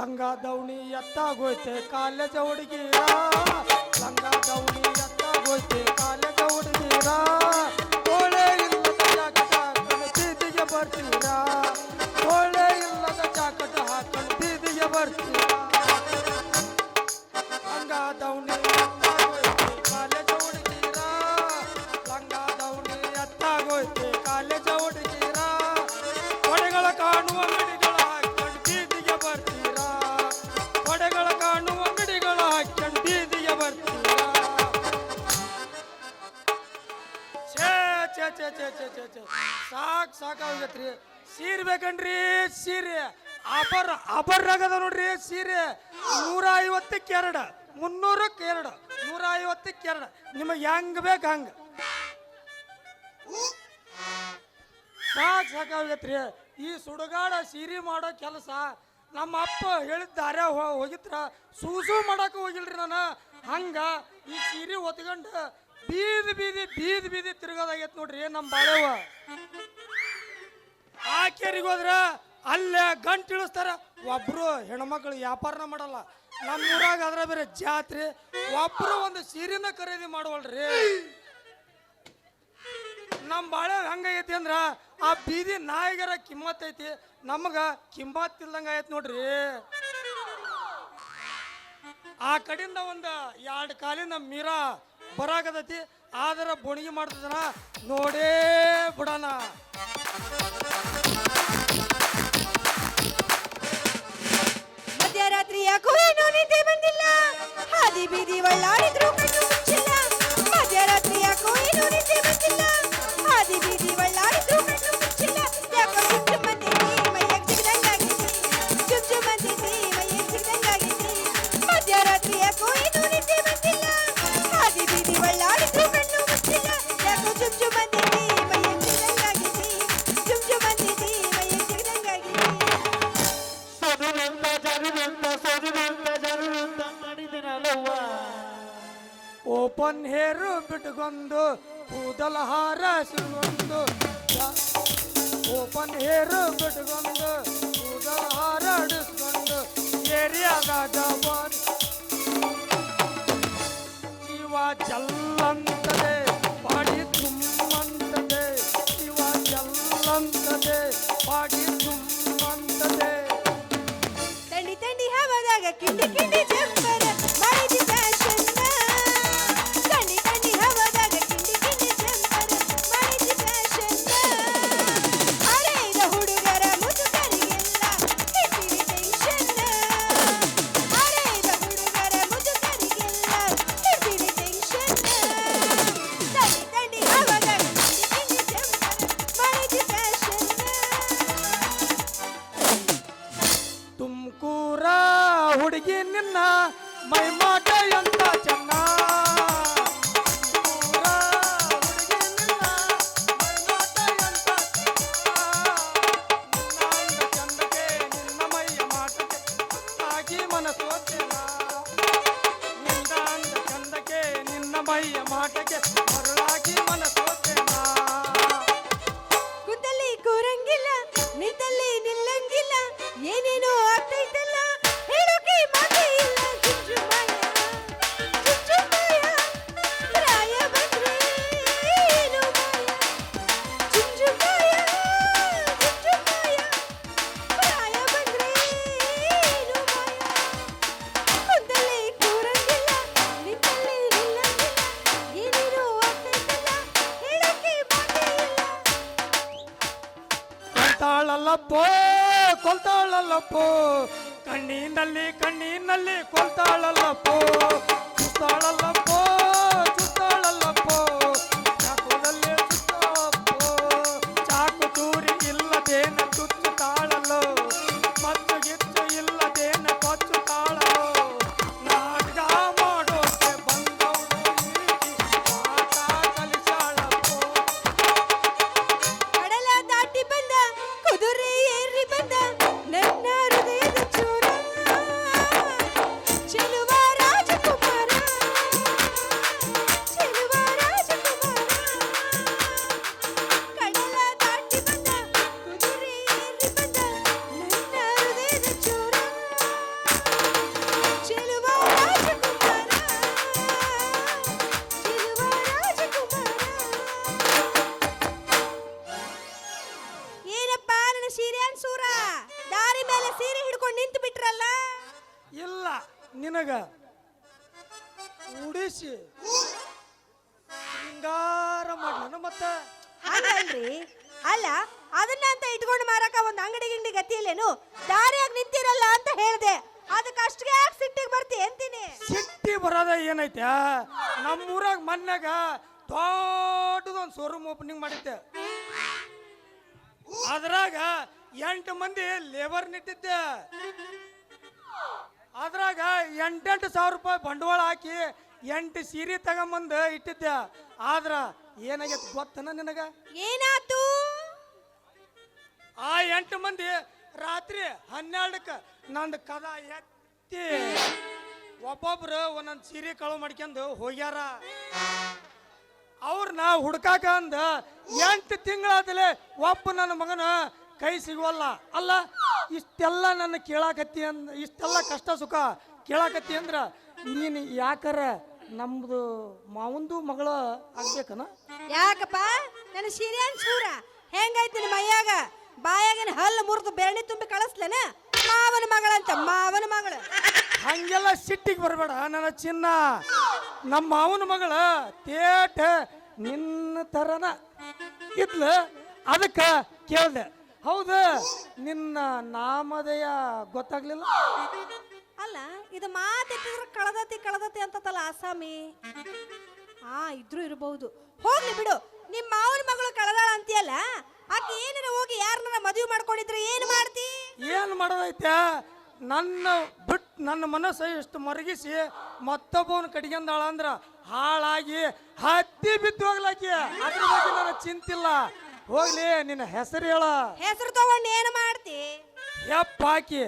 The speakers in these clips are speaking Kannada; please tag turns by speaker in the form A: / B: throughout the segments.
A: ಲಂಗ ದೌಣಿ ಎತ್ತಾಗೋಯ್ತೆ, ಕಾಲೇಜ ಹುಡುಗಿರ ಲಂಗ ದೌಣಿ ಎತ್ತಾಗೋಯ್ತೆ, ಕಾಲೇಜ ಹುಡುಗಿರ ಕೋಳೆ ಇಲ್ಲದ ಜಾಕಟ ಹಾಕೊಂಡು ಬೀದಿಗೆ ಬರ್ತೀರಾ? ಕೋಳೆ ಇಲ್ಲದ ಜಾಕಟ ಹಾಕೊಂಡು ಬೀದಿಗೆ ಬರ್ತೀರಾ? ಆಫರ್ ಆಫರ್ ಆಗದ ನೋಡ್ರಿ ಸೀರೆ ನೂರ ಐವತ್ತಕ್ಕೆ ಎರಡು, ಮುನ್ನೂರಕ್ಕೆ ಎರಡು ನೂರ ಐವತ್ತಕ್ಕೆ ಎರಡು. ನಿಮಗೆ ಹೆಂಗ್ ಬೇಕು ಹಂಗ. ಸಾಕ್ ಈ ಸುಡುಗಾಡ ಸೀರೆ ಮಾಡೋ ಕೆಲಸ ನಮ್ಮ ಅಪ್ಪ ಹೇಳಿದ ದಾರ್ಯ ಹೋಗಿತ್ರ ಸೂಸು ಮಾಡಕ್ಕೆ ಹೋಗಿಲ್ರಿ ನಾನು. ಹಂಗ ಈ ಸೀರೆ ಹೊತ್ಕೊಂಡು ಬೀದಿ ಬೀದಿ ಬೀದಿ ಬೀದಿ ತಿರ್ಗೋದಾಗೈತೆ ನೋಡ್ರಿ ನಮ್ಮ ಬಾಳೆವ ಆ ಕೇರಿಗೆ ಹೋದ್ರ ಅಲ್ಲೇ ಗಂಟು ಇಳಿಸ್ತಾರ. ಒಬ್ರು ಹೆಣ್ಮಕ್ಳು ವ್ಯಾಪಾರನ ಮಾಡಲ್ಲ. ನಮ್ಮ ಊರಾಗ ಅದ್ರ ಬೇರೆ ಜಾತ್ರೆ, ಒಬ್ರು ಒಂದು ಸೀರೆನ ಖರೀದಿ ಮಾಡುವಲ್ರಿ. ನಮ್ಮ ಬಾಳೆ ಹೆಂಗೈತಿ ಅಂದ್ರ, ಆ ಬೀದಿ ನಾಯಿಗರ ಕಿಮ್ಮತ್ ಐತಿ. ನಮಗ ಕಿಮ್ಮತ್ ಇಲ್ದಂಗ ಐತಿ ನೋಡ್ರಿ. ಆ ಕಡಿಂದ ಒಂದು ಎರಡು ಕಾಲಿನ ಮೀರಾ ಬರಾಕತೈತಿ ಆದ್ರ ಬುಣಿಗೆ ಮಾಡ್ತದನ ನೋಡೇ ಬಿಡಣ.
B: ಸದುನಂದ ಜನುನಂದ ಸದುನಂದ ಜನುನಂದ ಮಾಡಿದನಲ್ಲವ್ವ.
A: ಓಪನ್ ಹೇರು ಬಿಟ್ಕೊಂಡು ಕೂದಲ ಹಾರಸಿಕೊಂಡು ಓಪನ್ ಹೇರು ಬಿಟ್ಕೊಂಡು ಕೂದಲ ಹಾರಾಡಿಸ್ಕೊಂಡು ಏರಿಯಾಗ ಜವಾನ್. ಜೀವ ಜಲ್ಲಂತದೆ ಬಾಡಿ ತುಂಬಂತದೆ. ಜೀವ ಜಲ್ಲಂತದೆ ಬಾಡಿ ತುಂಬಂತದೆ
C: কিনে
A: কিনে যে ಕಣ್ಣಿನಲ್ಲಿ ಕಣ್ಣಿನಲ್ಲಿ ಕೊಲ್ತಾಳಲ್ಲಪ್ಪೋ ಚುತ್ತಾಳಲ್ಲಪ್ಪೋ ನಿನಗ ಉಡಿಸಿ ಹಿಂಗಾರ ಮಾಡ್ಲನ ಮತ್ತ?
C: ಹಂಗಲ್ರಿ ಅಲ್ಲ ಅದನ್ನ ಅಂತ ಇಟ್ಕೊಂಡು ಮಾರಕ ಒಂದ್ ಅಂಗಡಿ ಗಿಂಡಿ ಗತಿ ಇಲ್ಲೇನು ದಾರಿಯಾಗಿ ನಿಂತಿರಲ್ಲ ಅಂತ ಹೇಳ್ದೆ. ಅದಕ್ಕೆ ಅಷ್ಟಿಗೆ ಯಾಕೆ ಸಿಟ್ಟಿಗೆ ಬರ್ತಿ ಅಂತೀನಿ?
A: ಸಿಟ್ಟಿ ಬರೋದ ಏನೈತೆ? ನಮ್ಮೂರಾಗ ಮನ್ಯಾಗ ದೊಡ್ಡದೊಂದು ಶೋರೂಮ್ ಓಪನಿಂಗ್ ಮಾಡಿದ್ದೆ. ಅದ್ರಾಗ ಎಂಟು ಮಂದಿ ಲೇಬರ್ ನಿಟ್ಟಿದ್ದೆ ಅದ್ರಾಗ ಎಂಟೆಂಟು ಸಾವಿರ ರೂಪಾಯಿ ಬಂಡವಾಳ ಹಾಕಿ ಎಂಟು ಸೀರೆ ತಗೊಂಬಂದು ಇಟ್ಟಿದ್ದೆ. ಆದ್ರ ಏನಾಗೈತೆ ಗೊತ್ತನ ನಿನಗ?
C: ಏನಾತು
A: ಆ ಎಂಟು ಮಂದಿ ರಾತ್ರಿ ಹನ್ನೆರಡಕ್ಕೆ ನಂದು ಕದ ಎತ್ತಿ ಒಬ್ಬೊಬ್ರು ಒಂದೊಂದು ಸೀರೆ ಕಳು ಮಾಡ್ಕೊಂಡು ಹೋಗ್ಯಾರ. ಅವ್ರನ್ನ ಹುಡ್ಕಾಕ ಅಂದ ಎಂಟು ತಿಂಗಳಾದಲೆ ಒಬ್ಬ ನನ್ನ ಮಗನ ಕೈ ಸಿಗುವಲ್ಲ. ಅಲ್ಲ ಇಷ್ಟೆಲ್ಲ ನನ್ನ ಕೇಳಾಕತ್ತಿ ಅಂದ ಇಷ್ಟೆಲ್ಲ ಕಷ್ಟ ಸುಖ ಕೇಳಾಕತ್ತಿ ಅಂದ್ರ ನೀನು ಯಾಕರ ನಮ್ದು ಮಾವಂದು ಮಗಳ ಆಗ್ಬೇಕನ?
C: ಯಾಕಪ್ಪ? ನನ್ನ ಸೀರಿಯನ್ ಚೂರ ಹೆಂಗೈತಿ ನಿಮ್ಮ ಮೈಯಾಗ ಬಾಯಾಗಿನ ಹಲ್ಲು ಮುರಿದು ಬೆರಣಿ ತುಂಬಿ ಕಳಿಸ್ಲೇನ? ಮಾವನ ಮಗಳಂತ ಮಾವನ ಮಗಳು.
A: ಹಂಗೆಲ್ಲ ಸಿಟ್ಟಿಗೆ ಬರಬೇಡ ನನ್ನ ಚಿನ್ನ. ನಮ್ಮ ಮಾವನ ಮಗಳ ತೇಟ ನಿನ್ನ ಥರನ ಇದ್ಲ ಅದಕ್ಕೆ ಕೇಳ್ದೆ. ಹೌದು ನಿನ್ನ ನಾಮಧೇಯ ಗೊತ್ತಾಗ್ಲಿಲ್ಲ?
C: ಅಲ್ಲ ಇದು ಮಾತಿಟ್ಟಿದ್ರೆ ಕಳದತಿ ಕಳದತಿ ಅಂತತಲ್ಲ ಆಸಾಮಿ? ಆ ಇದ್ರು ಇರಬಹುದು. ಹೋಗ್ಲಿ ಬಿಡು ನಿಮ್ಮ ಮಾವನ ಮಗಳು ಕಳದಾಳ ಅಂತೀಯಲ್ಲ ಆಕೆ ಏನಾರ ಹೋಗಿ ಯಾರನ್ನ ಮದುವೆ ಮಾಡ್ಕೊಂಡಿದ್ರೆ ಏನು ಮಾಡ್ತಿ?
A: ಏನು ಮಾಡೋದೈತ ನನ್ನ ಬಿಟ್ ನನ್ನ ಮನಸ್ಸು ಇಷ್ಟು ಮರಗಿಸಿ ಮತ್ತೊಬ್ಬವನ ಕಡಿಗೆಂದಾಳ ಅಂದ್ರ ಹಾಳಾಗಿ ಹತ್ತಿ ಬಿದ್ದು ಹೋಗ್ಲಾಕಿ ಅದ್ರ ಬಗ್ಗೆ ನನಗೆ ಚಿಂತಿಲ್ಲ. ಹೋಗ್ಲಿ ನಿನ್ನ ಹೆಸರು ಹೇಳ.
C: ಹೆಸರು ತಗೊಂಡ್ ಏನು ಮಾಡ್ತಿ?
A: ಯಪ್ಪ ಹಾಕಿ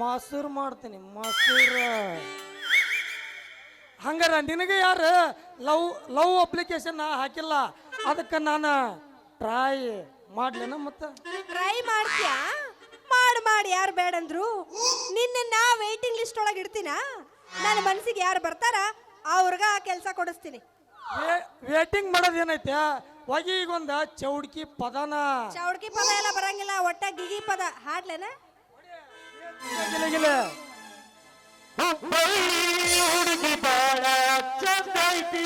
A: ಮೊಸರು ಮಾಡ್ತೀನಿ ಮೊಸರು. ಹಂಗಾರ ನಿನಗೆ ಯಾರು? ಲವ್ ಲವ್ ಅಪ್ಲಿಕೇಶನ್ ಹಾಕಿಲ್ಲ. ಅದಕ್ಕೆ ನಾನು ಟ್ರೈ ಮಾಡ್ಲೇನ ಮತ್ತೆ?
C: ಟ್ರೈ ಮಾಡ್ತೀಯಾ? ಮಾಡು ಮಾಡಿ ಯಾರು ಬೇಡಂದ್ರು. ನಿನ್ನ ನಾ ವೇಟಿಂಗ್ ಲಿಸ್ಟ್ ಒಳಗೆ ಇಡ್ತೀನ? ನನ್ನ ಮನಸ್ಸಿಗೆ ಯಾರು ಬರ್ತಾರ ಅವ್ರಿಗೆ ಆ ಕೆಲಸ ಕೊಡಿಸ್ತೀನಿ.
A: ವೇಟಿಂಗ್ ಮಾಡೋದು ಒಂದು ಚೌಡ್ಕಿ ಪದನ.
C: ಚೌಡ್ಕಿ ಪದ ಎಲ್ಲ ಬರಂಗಿಲ್ಲ ಒಟ್ಟ ಗಿಗಿ ಪದ. ಹಾಡ್ಲೇನ?
A: ಗಿಲೆ ಗಿಲೆ.
B: ಹುಬ್ಬಳ್ಳಿ ಹುಡುಗಿ ಬಾಳ ಚಂದೈತಿ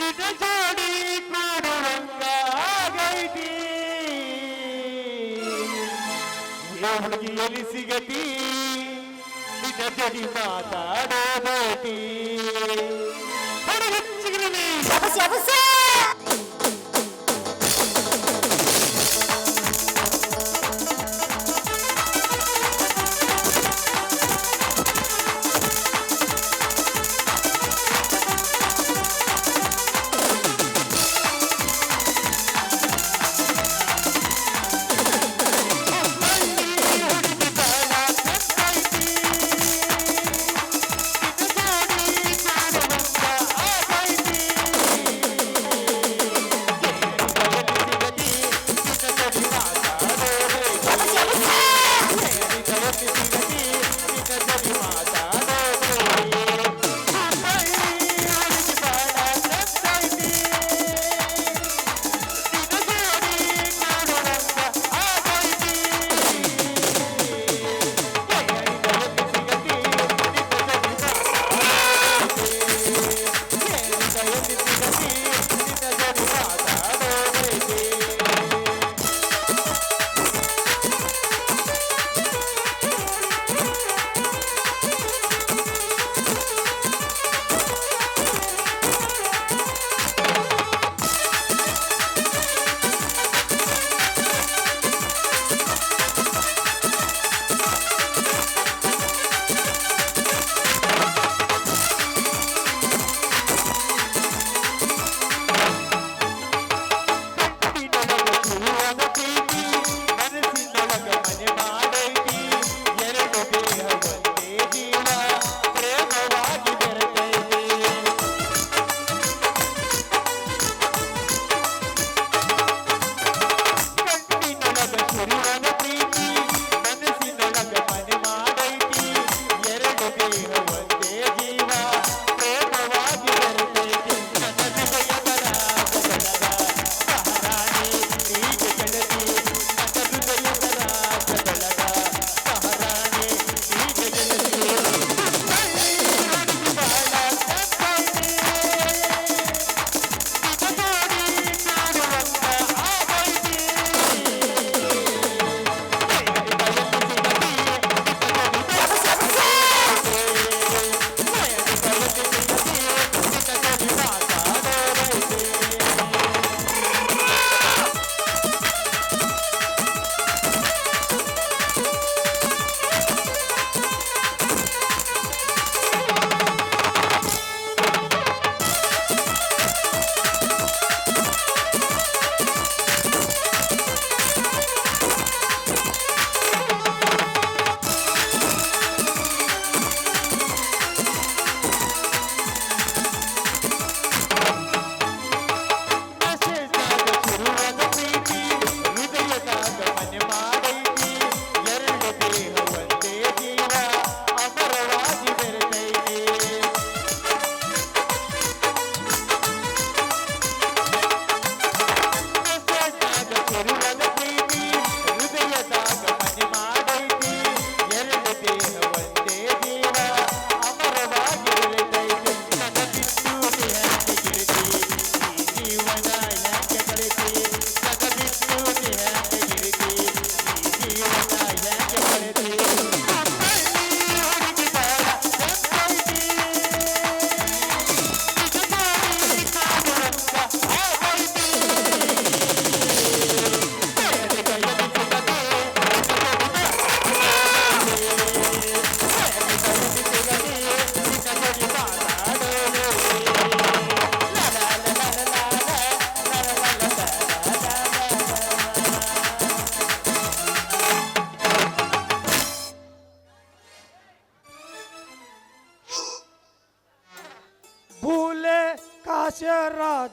B: ನಿಜ ಜೋಡಿ ಕೂಡುವಂಗಾಗೈತಿ ಏ ಹುಡುಗಿ ಎಲ್ಲಿ ಸಿಗತಿ ನಿಜ ಜಡಿ ಮಾತಾಡೋದೈತಿ
A: 여보세요 여보세요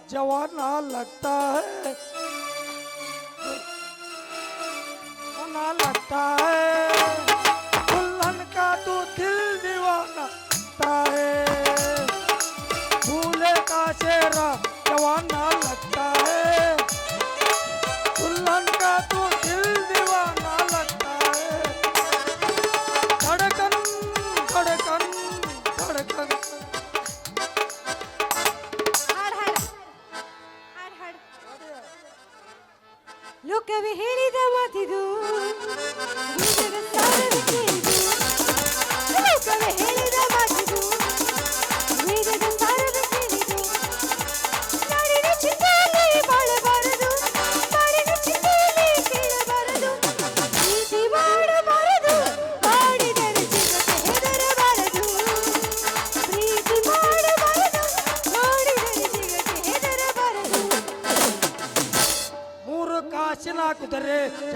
A: जवाना लगता।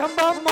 A: ಕಂಬಮ್ಮ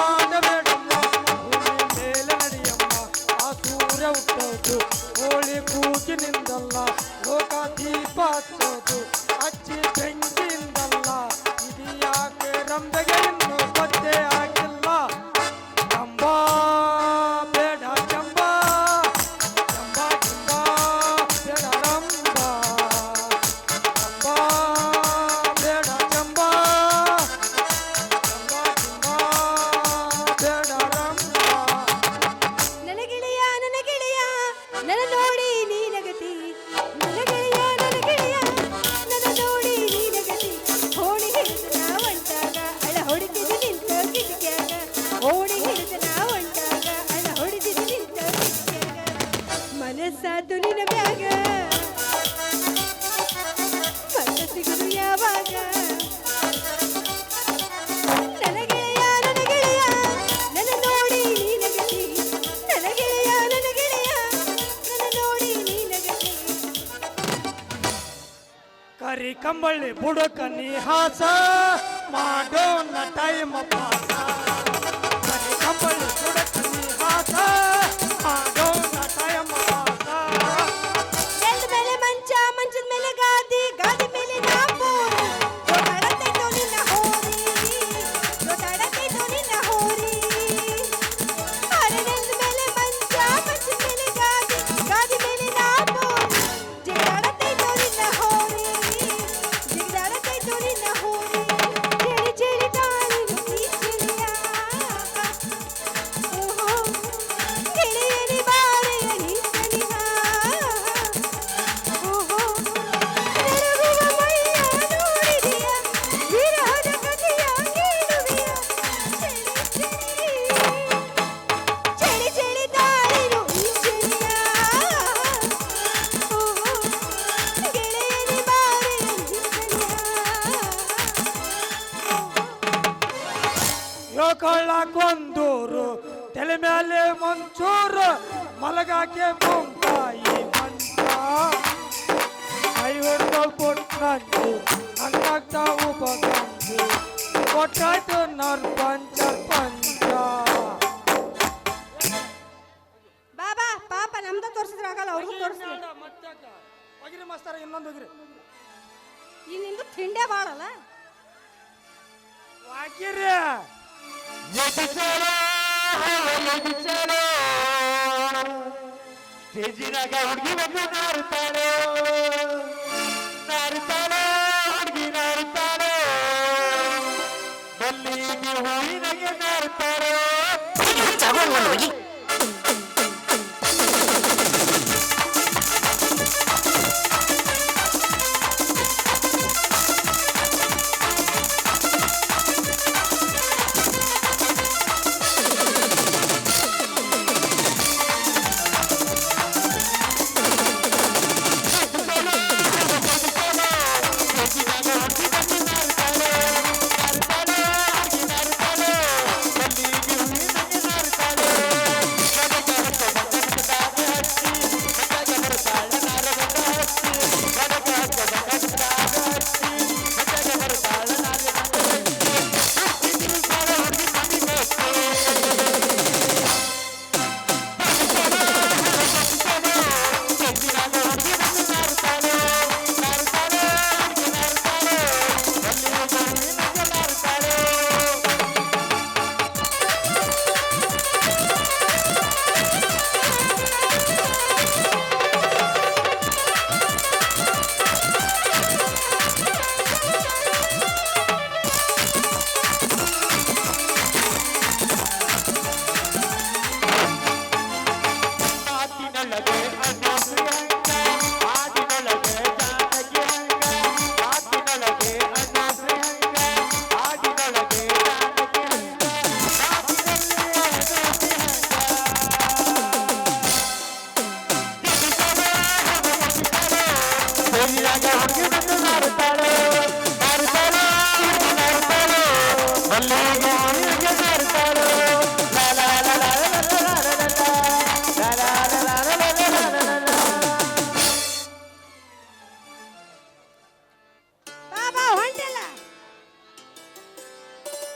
A: ಕಂಬಳ್ಳಿ ಬುಡಕ ನಿಹಾಸ ಮಾಡೋಣ ಟೈಮ್ ಪಾಸ. ಕಂಬಳ್ಳಿ ಬುಡಕ ನಿಹಾಸ
C: ಮಾಡೋ
A: ಕೊಂದೂರು ತಲೆ ಮೇಲೆ ಮಂಚೂರು ಮಲಗಾಕೆ ಮುಂಬಾಯಿ ಮಂಚ. ಕೈ ಹಿಡ್ದು ಕೊಟ್ಟಂದು ನನ್ನಾಗ್ತಾವು ಬಗಂದು ಕೊಟ್ಟಾಯ್ತು ನಾನು ಪಂಚ. ಪಂಚ
C: ಬಾಬಾ ಪಾಪ ನಮ್ದ ತೋರಿಸಿದ್ರೆ ಆಗಲ್ಲ ಅವ್ರಿಗೂ ತೋರಿಸ್ತಾರೆ
A: ಹೋಗಿರಿ ಮಾಸ್ತರ ಇನ್ನೊಂದು ಹೋಗಿರಿ
C: ಈ ನಿಂದು ತಿಂಡೆ ಬಾಳಲ್ಲ.
A: ಹಾಕಿರಿ
B: ಸ್ಟೇಜಿನಾಗ ಹುಡುಗಿ ಬಂದು ನಾರುತ್ತಾಳೆ ನಾರುತ್ತಾಳೆ ಹುಡುಗಿ ನಾರುತ್ತಾಳೆ ಮಲ್ಲಿಗೆ ಹೂವಿನಾಗೆ ನಾರುತ್ತಾಳೆ